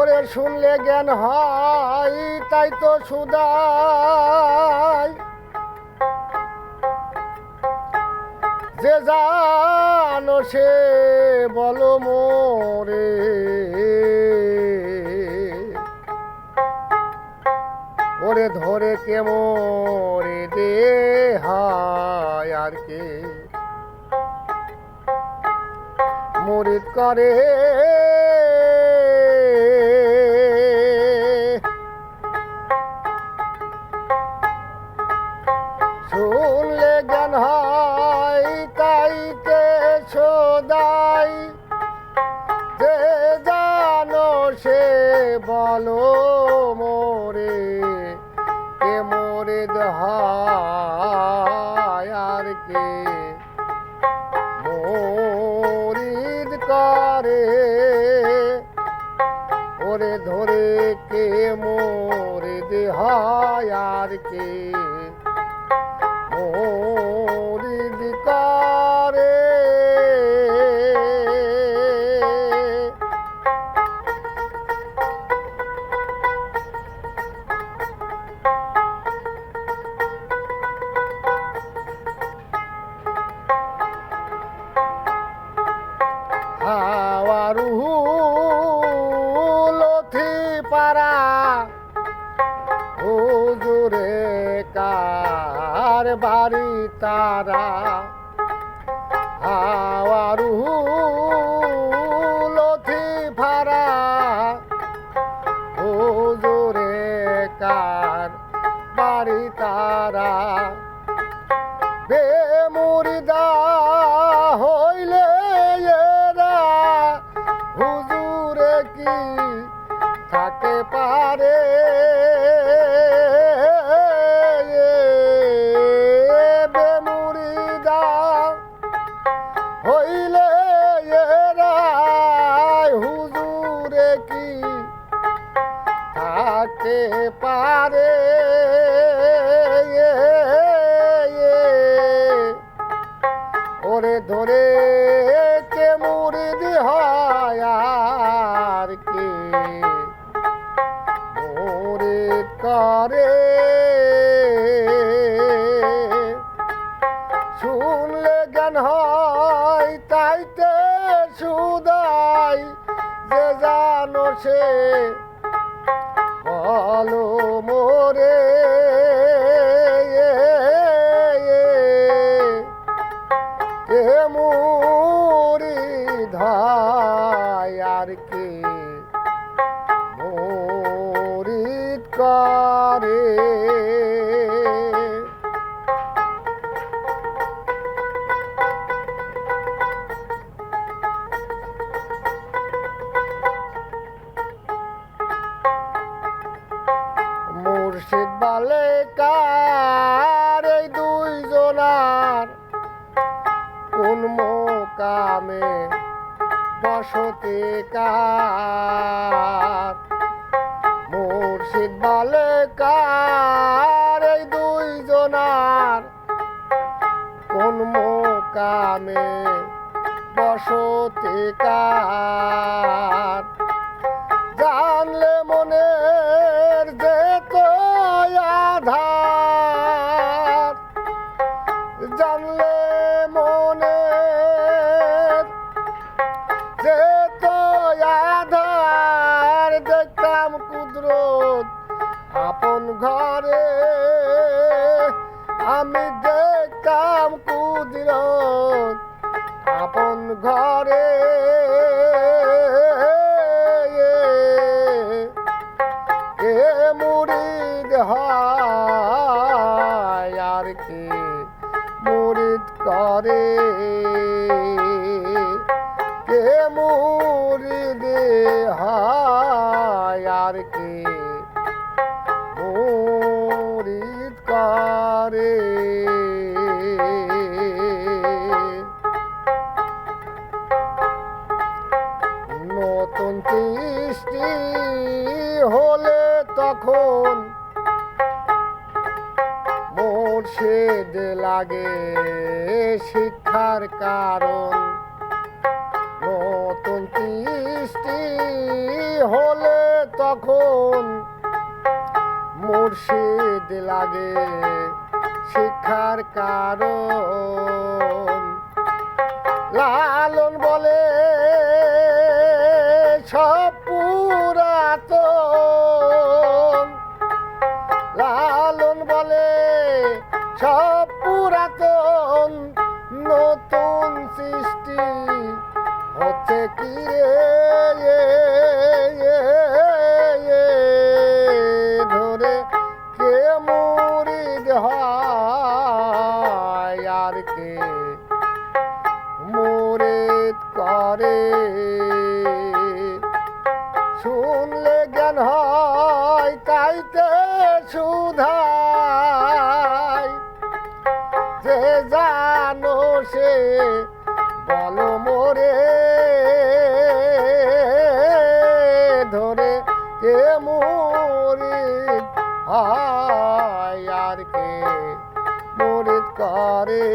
ওরে শুনলে জ্ঞান হয়, তাই তো সুদাই। যে জানো সে বলো মোরে। ওরে ধরে কে মোরে দে আর কে? মুরিদ করে করে ওরে ধরে কে মোরে দেহায় আর কে পারা। হুজুরে কার বাড়ি তারা? হাওয়ারুহু থাকে পারে ওরে ধরে কে মুরিদ হয় আর কে? মুরিদ করে। শুনলে জ্ঞান হয়, তাইতে সুদাই, যে জানো সে বলো মোরে। বসতে কার মুর্শিদ বলে কার এই দুইজনার? কোন মোকামে বসতে কার জানলে মনের আপন ঘরে আমি দেখতাম কুদরত। আপন ঘরে কে মুরিদ হয় আর কে মুরিদ করে। কে মুরিদ হয় যে লাগে শিক্ষার কারণ। নতুন সৃষ্টি হলে তখন মুর্শিদ লাগে শিক্ষার কারণ। লালন বলে সব সুধায় যে জানো সে বলো মোরে ধরে কে মোরে হায় আর কে মোরে করে।